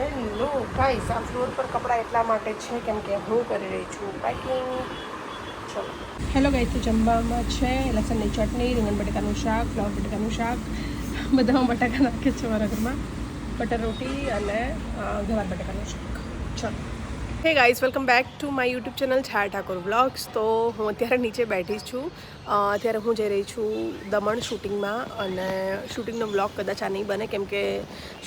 Hello guys આ floor પર કપડાં એટલા માટે છે કેમ કે હું કરી રહી છું પેકિંગ ચલો. હેલો ગાઈસ તો જમવામાં છે લસણની ચટણી, રીંગણ બટાકાનું શાક ફ્લાવર બટાકાનું શાક. બધામાં બટાકા નાખે છે મારા ઘરમાં. બટર રોટી અને ગવાર બટાકાનું શાક. ચલો. Hey guys welcome back to my YouTube channel Chhaya Thakor vlogs તો હું અત્યારે નીચે બેઠી છું. અત્યારે હું જઈ રહી છું દમણ શૂટિંગમાં અને શૂટિંગનો વ્લોગ કદાચ આ નહીં બને, કેમ કે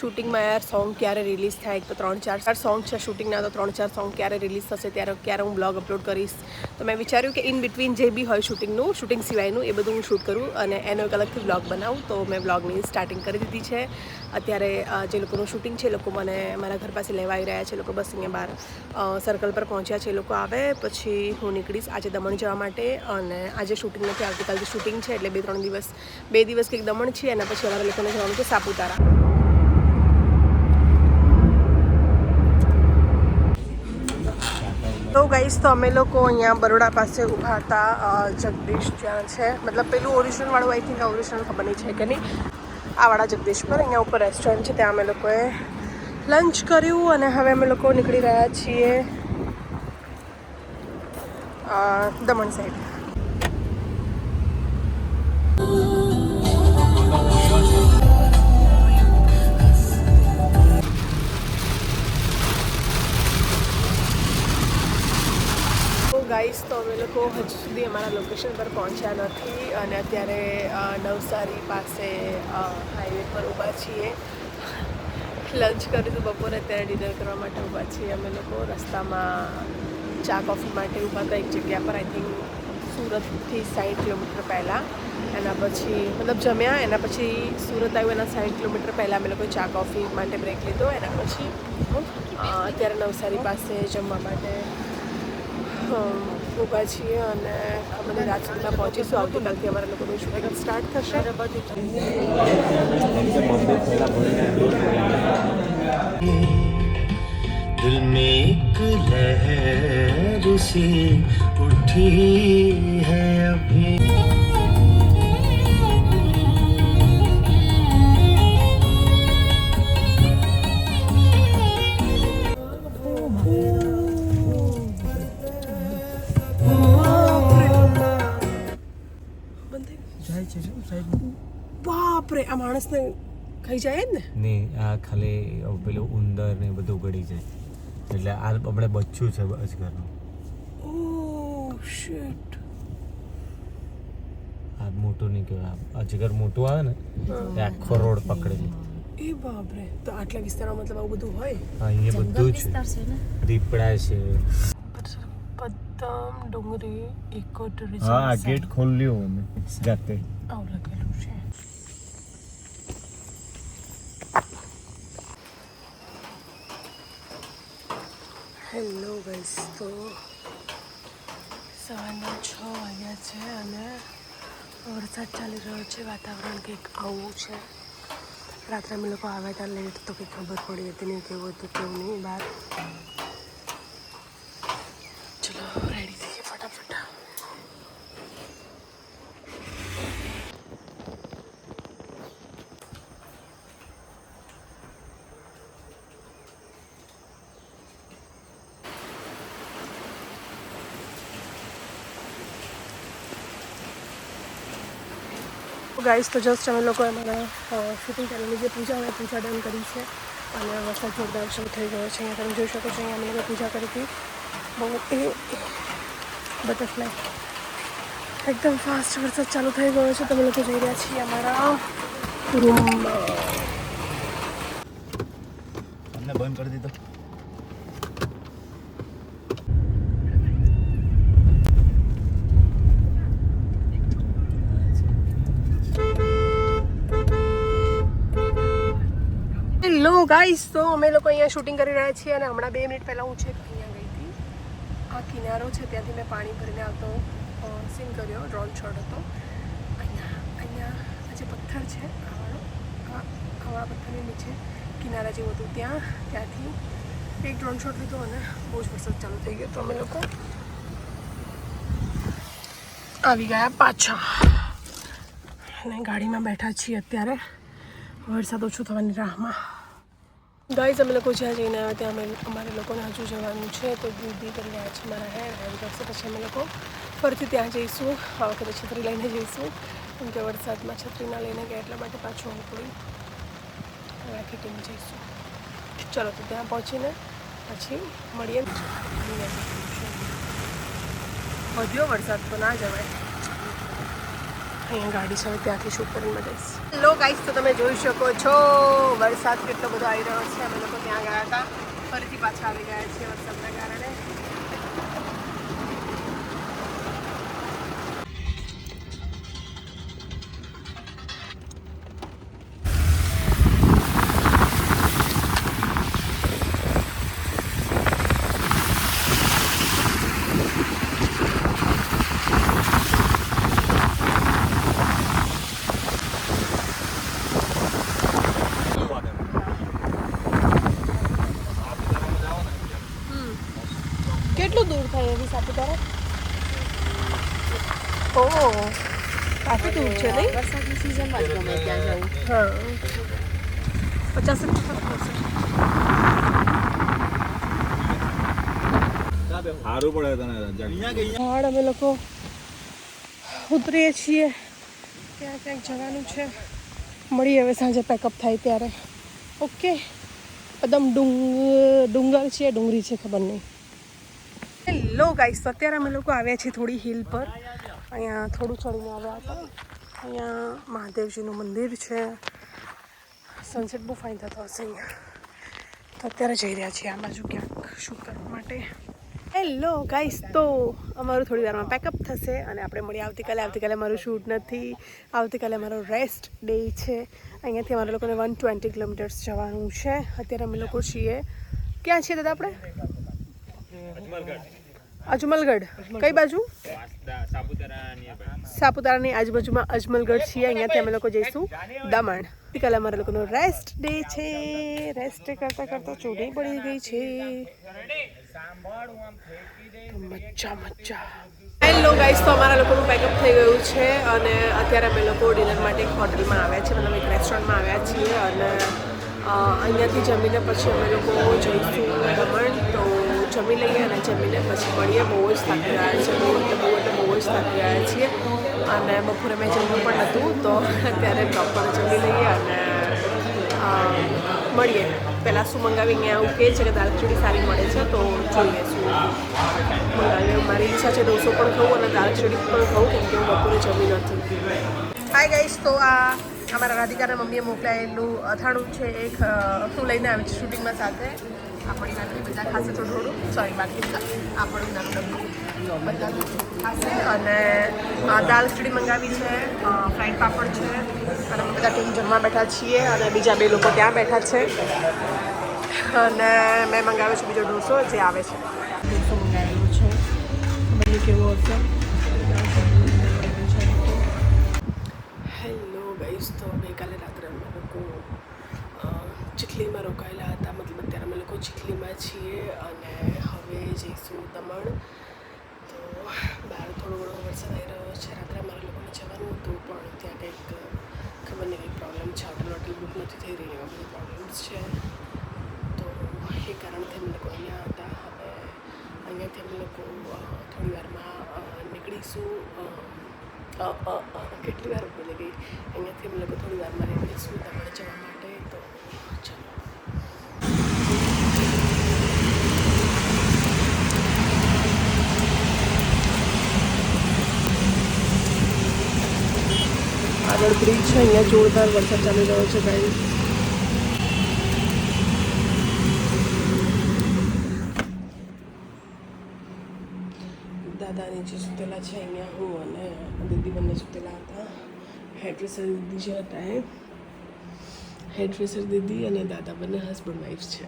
શૂટિંગમાં યાર સોંગ ક્યારે રિલીઝ થાય? તો ત્રણ ચાર ચાર સોંગ છે શૂટિંગના, તો ત્રણ ચાર સોંગ ક્યારે રિલીઝ થશે, ત્યારે ક્યારે હું બ્લોગ અપલોડ કરીશ? તો મેં વિચાર્યું કે ઇન બિટવીન જે બી હોય શૂટિંગનું, શૂટિંગ સિવાયનું, એ બધું હું શૂટ કરું અને એનો એક અલગથી બ્લોગ બનાવું. તો મેં બ્લોગની સ્ટાર્ટિંગ કરી દીધી છે. અત્યારે જે લોકોનું શૂટિંગ છે, એ લોકો મને મારા ઘર પાસે લેવા આવી રહ્યા છે લોકો બસ અહીંયા બહાર સર્કલ પર પહોંચ્યા છે, એ લોકો આવે. પછી હું નીકળીશ આજે દમણ જવા માટે અને આજે શૂટિંગ નથી આવતીકાલથી શૂટિંગ છે એટલે બે ત્રણ દિવસ, બે દિવસ કંઈક દમણ છે અને પછી અમારા લોકોને જવાનું છે સાપુતારા. તો ગાઈસ તો અમે લોકો અહીંયા બરોડા પાસે ઊભા હતા જગદીશ જ્યાં છે. મતલબ પેલું ઓરિજિનલવાળું આઈ થિંક ઓરિજિનલ ખબર નહીં છે કે નહીં. આ વાળા જગદીશ પર, અહીંયા ઉપર રેસ્ટોરન્ટ છે, ત્યાં અમે લોકોએ લંચ કર્યું અને હવે અમે લોકો નીકળી રહ્યા છીએ દમણ સાઈડ લોકો હજુ સુધી અમારા લોકેશન પર પહોંચ્યા નથી અને અત્યારે નવસારી પાસે હાઈવે પર ઊભા છીએ. લંચ કર્યું હતું બપોરે, અત્યારે ડિનર કરવા માટે ઊભા છીએ. અમે લોકો રસ્તામાં ચા કોફી માટે ઊભા હતા. એક જગ્યા પર આઈ થિંક સુરતથી સાઠ કિલોમીટર પહેલાં. એના પછી, મતલબ જમ્યા, એના પછી સુરત આવ્યું, એના સાઠ કિલોમીટર પહેલાં અમે લોકો ચા કોફી માટે બ્રેક લીધો. એના પછી અત્યારે નવસારી પાસે જમવા માટે ઊભા છીએ અને અમે રાત સુધીમાં પહોંચીશું આવતીકાલથી અમારા લોકોનું શૂટિંગ સ્ટાર્ટ થશે दिल में एक लहर सी उठी है છે બાપરે આ માણસને ખાઈ જાય જ ને. નહીં આ ખાલી પેલું ઉંદર ને બધું ગળી જાય. એટલે આ આપણે બચ્ચું છે અજગરનું. ઓ શિટ. આ મોટું નહીં કહેવાય આ અજગર મોટું આવે ને એ આખો રોડ પકડે છે. એ બાપરે. તો આટલા વિસ્તારમાં મતલબ આવું બધું હોય? હા અહીંયા બધું છે દીપડા છે. ડુંગરી ઇકો હા ગેટ ખોલ્યો અમે જાતે. આવું લખેલું છે. હેલો ગાઈસ તો સવારના છ વાગ્યા છે અને વરસાદ ચાલી રહ્યો છે વાતાવરણ કંઈક આવું છે. રાત્રે અમે લોકો આવ્યા હતા લેટ તો કંઈ ખબર પડી હતી નહીં કેવું હતું કેવું નહીં બહાર ચલો રેડી થઈએ ફટાફટ ગાઈસ, તો જસ્ટ અમે લોકોએ અમારા શૂટિંગ ચેનલની જે પૂજા હોય પૂજા ડન કરી છે. અને વરસાદ જોરદાર શરૂ થઈ ગયો છે. અહીંયા તમે જોઈ શકો છો, અહીંયા અમે લોકો પૂજા કરી હતી. બહુ એ બટરફ્લાય એકદમ ફાસ્ટ વરસાદ ચાલુ થઈ ગયો છે. તમે લોકો જઈ રહ્યા છીએ અમારા રૂમમાં બંધ કરી દીધો. હેલો ગાઈસ તો અમે લોકો અહીંયા શૂટિંગ કરી રહ્યા છીએ અને હમણાં બે મિનિટ પહેલાં હું છે અહીંયા ગઈ હતી. આ કિનારો છે, ત્યાંથી મેં પાણી ભરીને આવતો સીન કર્યો ડ્રોન શોટ હતો. અહીંયા અહીંયા આ જે પથ્થર છે આ વાળો પથ્થરની નીચે કિનારા જેવું હતું. ત્યાં, ત્યાંથી એક ડ્રોન શોટ લીધો અને બહુ જ વરસાદ ચાલુ થઈ ગયો તો અમે લોકો. આવી ગયા પાછા. અને ગાડીમાં બેઠા છીએ અત્યારે. વરસાદ ઓછો થવાની રાહમાં. ગાઈઝ અમે લોકો જ્યાં જઈને આવ્યા ત્યાં અમે અમારે લોકોને હજુ જવાનું છે, તો દીદી કરી રહ્યા છે મારા હેર હેર કરશે પછી અમે લોકો ફરીથી ત્યાં જઈશું, આ વખતે છત્રી લઈને જઈશું, કેમ કે વરસાદમાં છત્રી ના લઈને ગયા એટલા માટે પાછું હું પડ્યું રાખી ટીમ જઈશું. ચલો તો ત્યાં પહોંચીને પછી મળીએ. વધ્યો વરસાદ તો ના જવાય. અહીંયા ગાડી છે, ત્યાંથી શૂટ કરીને જઈશ લો ગાઈસ તો તમે જોઈ શકો છો, વરસાદ કેટલો બધો આવી રહ્યો છે. અમે લોકો ત્યાં ગયા હતા. ફરીથી પાછા આવી ગયા છીએ વરસાદના કારણે. સિઝનમાં જ ગમે ત્યાં જવું હા પચાસ થશે સારું પડે તને પહાડ અમે લોકો ઉતરીએ છીએ. ત્યાં ક્યાંક જવાનું છે. મળીએ હવે સાંજે પેકઅપ થાય ત્યારે. ઓકે. એકદમ ડુંગ ડુંગર છે ડુંગરી છે ખબર નહીં. હેલો ગાઈસ તો અત્યારે અમે લોકો આવ્યા છીએ થોડી હિલ પર. અહીંયા થોડું ચડીને આવ્યા હતા. અહીંયા મહાદેવજીનું મંદિર છે. સનસેટ બહુ ફાઇન થતો હશે અહીંયા. તો અત્યારે જઈ રહ્યા છીએ આ બાજુ ક્યાંક શૂટ કરવા માટે. હેલો ગાઈસ તો અમારું થોડી વારમાં પેકઅપ થશે અને આપણે મળીએ આવતીકાલે. આવતીકાલે મારું શૂટ નથી. આવતીકાલે અમારો રેસ્ટ ડે છે. અહીંયાથી અમારા લોકોને વન ટ્વેન્ટી કિલોમીટર્સ જવાનું છે. અત્યારે અમે લોકો છીએ. ક્યાં છીએ દાદા આપણે? અજમલગઢ? કઈ બાજુ? સાપુતારાની આજુબાજુમાં અજમલગઢ છીએ. અહીંયાથી અમે લોકો જઈશું દમણ. કાલે અમારા લોકોનો રેસ્ટ ડે છે. રેસ્ટ કરતાં કરતાં ચૂંટણી પડી ગઈ છે. મજા મજા. હેલો ગાઈસ તો અમારા લોકોનું પેકઅપ થઈ ગયું છે અને અત્યારે અમે લોકો ડિનર માટે એક હોટલમાં આવ્યા છીએ. મતલબ એક રેસ્ટોરન્ટમાં આવ્યા છીએ અને અહીંયાથી જમીને પછી અમે લોકો જઈશું. જમી લઈએ અને જમીને પછી મળીએ. બહુ જ થાકી રહ્યા છે બહુ એટલે બહુ એટલે બહુ જ થાકી રહ્યા છીએ. અને બપોરે મેં જમવું પણ હતું તો અત્યારે પ્રોપર જમી લઈએ અને મળીએ. પહેલાં શું મંગાવી અહીંયા એવું કહે છે કે દાલ ખીચડી સારી મળે છે, તો જોઈએ શું મંગાવીએ. મારી ઈચ્છા છે ડોસો પણ ખાઉં અને દાલ ખીચડી પણ ખાઉં, કેમ કે હું બપોરે જમી નથી. હાય ગાઈસ તો આ અમારા રાધિકાના મમ્મીએ મોકલાયેલું અથાણું છે એક હું લઈને આવી છું શૂટિંગમાં સાથે. આપણી બાકી બધા ખાસે થોડું થોડું. સોરી બાકી આપણું નાનું બધા ખાશે. અને દાલ ખીચડી મંગાવી છે ફ્રાઈડ પાપડ છે. અને અમે બધા ટીમ જમવા બેઠા છીએ અને બીજા બે લોકો ત્યાં બેઠા છે. અને મેં મંગાવ્યો છે બીજો ડોસો જે આવે છે. ઢોસો મંગાવેલું છે. મને કેવો હશે? ગાઈસ તો ગઈકાલે રાત્રે અમે લોકો ચીખલીમાં રોકાયેલા હતા. મતલબ અત્યારે અમે લોકો ચીખલીમાં છીએ અને હવે જઈશું દમણ. તો બહાર થોડો ઘણો વરસાદ આવી રહ્યો છે. રાત્રે અમારે લોકોને જવાનું હતું, પણ ત્યાં કંઈક ખબર નહીં, કંઈક પ્રોબ્લેમ છે. હોટલ હોટલ બુક નથી થઈ રહી એવા બધા પ્રોબ્લેમ્સ છે. તો એ કારણથી અમે લોકો અહીંયા હતા. હવે અહીંયાથી અમે લોકો થોડી વારમાં નીકળીશું. કેટલી વાર બોલી ગઈ. અહીંયાથી અમે લોકો થોડી વારમાં નીકળીશું દમણ જવા માટે, તો આગળ બ્રિજ છે, અહીંયા જોરદાર વરસાદ ચાલી રહ્યો છે ગાઈસ દાદા નીચે સુતેલા છે અહીંયા હું અને દીદી બંને સુતેલા હતા હેડ્રેસર દીદી જે હતા એ હેડ્રેસર દીદી અને દાદા બંને હસબન્ડ વાઈફ છે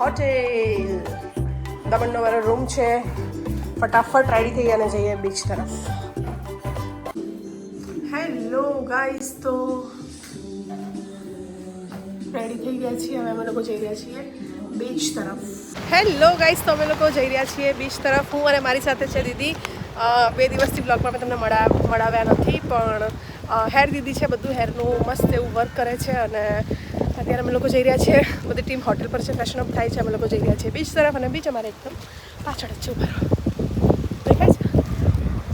હોટેલ. દમણનો મારો રૂમ છે. ફટાફટ રેડી થઈ અને જઈએ બીચ તરફ. હેલો ગાઈસ તો રેડી થઈ ગયા છીએ. હવે અમે લોકો જઈ રહ્યા છીએ બીચ તરફ. હેલો ગાઈસ તો અમે લોકો જઈ રહ્યા છીએ બીચ તરફ. હું અને મારી સાથે છે દીદી. બે દિવસથી બ્લોગમાં મેં તમને મળા, મળાવ્યા નથી, પણ હેર દીદી છે, બધું હેરનું મસ્ત એવું વર્ક કરે છે અને અત્યારે અમે લોકો જઈ રહ્યા છીએ, બધી ટીમ હોટેલ પર છે ફેશન અપ થાય છે, અમે લોકો જઈ રહ્યા છીએ. બીચ તરફ અને બીચ અમારે એકદમ પાછળ જ છે ઊભા દેખાય છે?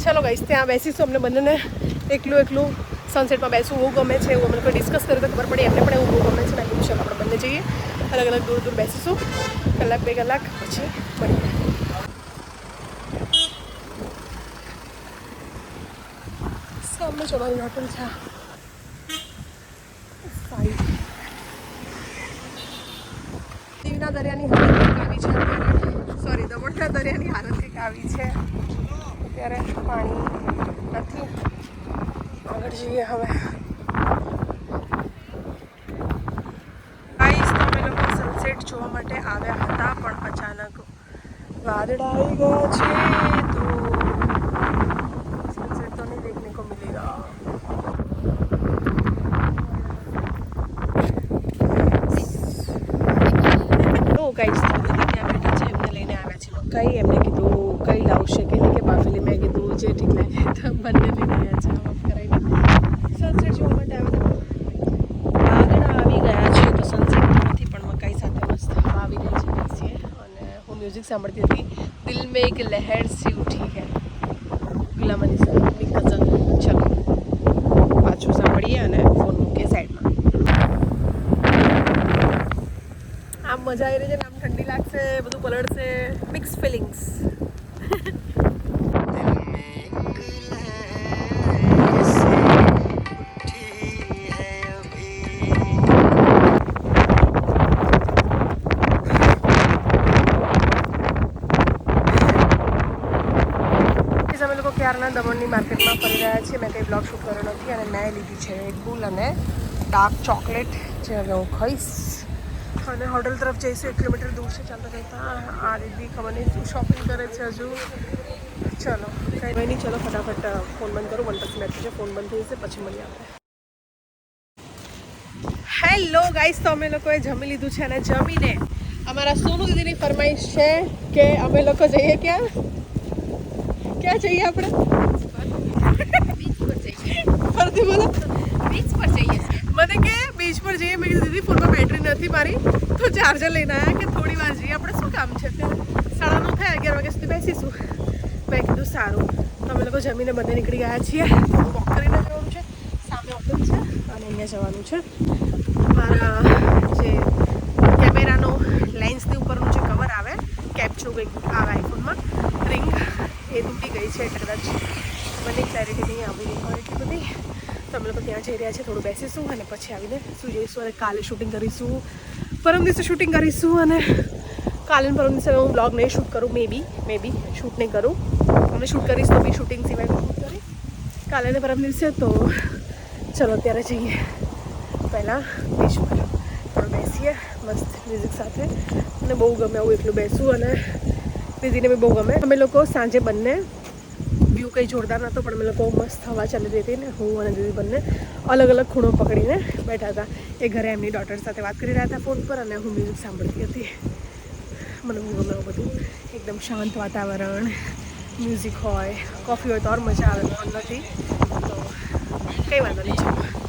ચલો ગાઈસ ત્યાં બેસીશું, અમને બંનેને એકલું એકલું સનસેટમાં બેસવું બહુ ગમે છે, એવું અમે લોકો ડિસ્કસ કર્યું તો ખબર પડી, એમને પણ એવું બહુ ગમે છે, મેં કીધું ચલો આપણે બંને જઈએ, અલગ અલગ દૂર દૂર બેસીશું. કલાક, બે કલાક, પછી મળીએ. સામે જ અમારી હોટલ છે આ. સાઈડ દીવના દરિયાની હાલત કંઈક આવી છે સોરી દમણના દરિયાની હાલત કંઈક આવી છે. અત્યારે પાણી નથી. આગળ જઈએ હવે. જોવા માટે આવ્યા હતા, પણ અચાનક વાદળા આવી ગયા છે તો સનસેટ તો નહીં દેખને કો મિલેગા તો ગાઈસ તો દીદી ત્યાં બેઠા છે એમને લઈને આવ્યા છે કઈ એમને કીધું કઈ લાવશે કે નહીં કે બાફેલી મેં કીધું જે ઠીક લાગે તો બંને લઈને આવ્યા છે આમ કરાવીને સનસેટ જોવા માટે આવ્યા વાદળા આવી ગયા છે તો સનસેટ તો નથી પણ મકાઈ સાથે મસ્ત હવા આવી રહી છે બેસીએ અને હું મ્યુઝિક સાંભળતી હતી દિલ મેં એક લહેર સી ઉઠી હૈ ગુલામની સાહેબની ગઝલ ચલો પાછું સાંભળીએ અને ફોન મૂકીએ સાઈડમાં આમ મજા આવી રહી છે ને આમ ઠંડી લાગશે બધું પલળશે મિક્સ ફિલિંગ્સ દમણની માર્કેટમાં ફરી રહ્યા છીએ. મેં કંઈ બ્લોગ શૂટ કર્યો નથી અને મેં લીધી છે એક બુલ અને ડાર્ક ચોકલેટ જે હવે હું ખાઈશ. અને હોટલ તરફ જઈશું, એક કિલોમીટર દૂર છે. ચાલતા ચાલતા આ દીદી ખબર નહીં. શું શોપિંગ કરે છે હજુ? ચલો, કંઈ નહીં. ચલો, ફટાફટ ફોન બંધ કરું. વન પછી મેસેજ ફોન બંધ થઈ જશે, પછી મળીએ આપણે હેલો ગાઈસ તો અમે લોકોએ જમી લીધું છે અને જમીને અમારા સોનુ દીદીની ફરમાઈશ છે કે અમે લોકો જઈએ ક્યાં? ક્યાં જઈએ આપણે? ફરતી બોલો. બીચ પર જઈએ મને કે બીચ પર જઈએ. મેં દીદી ફોનમાં બેટરી નથી મારી. તો ચાર્જર લઈને આવ્યા કે થોડી વાર જઈએ. આપણે શું કામ છે? સાડા નવ થાય, અગિયાર વાગ્યા સુધી બેસીશું. મેં કીધું, સારું. તો અમે લોકો જમીને બંને નીકળી ગયા છીએ. વોક કરીને જવાનું છે. સામે ઓપન છે અને અહીંયા જવાનું છે. મારા જે કેમેરાનો લેન્સની ઉપરનું જે કવર આવે કેપ્ચો કંઈક આવે આઈફોનમાં રિંગ એ તૂટી ગઈ છે, કદાચ મને ક્લેરિટી નહીં આવી હોય એટલી બધી તો અમે લોકો ત્યાં જઈ રહ્યા છે, થોડું બેસીશું અને પછી આવીને સુઈ જઈશું અને કાલે શૂટિંગ કરીશું. પરમ દિવસે શૂટિંગ કરીશું અને કાલે પરમ દિવસે હું બ્લોગ નહીં શૂટ કરું મે બી મે બી શૂટ નહીં કરું. અને શૂટ કરીશ તો બી શૂટિંગ સિવાય શૂટ કરીશ. કાલે પરમ દિવસે તો ચલો અત્યારે જઈએ. પહેલાં બીચ પર. થોડું બેસીએ, મસ્ત મ્યુઝિક સાથે. અને બહુ ગમે આવું એટલું બેસું અને દીદીને બી બહુ ગમે. અમે લોકો સાંજે બંને વ્યૂ કંઈ જોરદાર નહોતો, પણ અમે લોકો મસ્ત હવા ચાલી રહી હતી ને હું અને દીદી બંને અલગ અલગ ખૂણો પકડીને બેઠા હતા. એ ઘરે એમની ડોટર સાથે વાત કરી રહ્યા હતા ફોન પર અને હું મ્યુઝિક સાંભળતી હતી. મને બહુ ગમે બધું. એકદમ શાંત વાતાવરણ મ્યુઝિક હોય કોફી હોય તો ઓર મજા આવે નથી. તો કંઈ વાંધો નહીં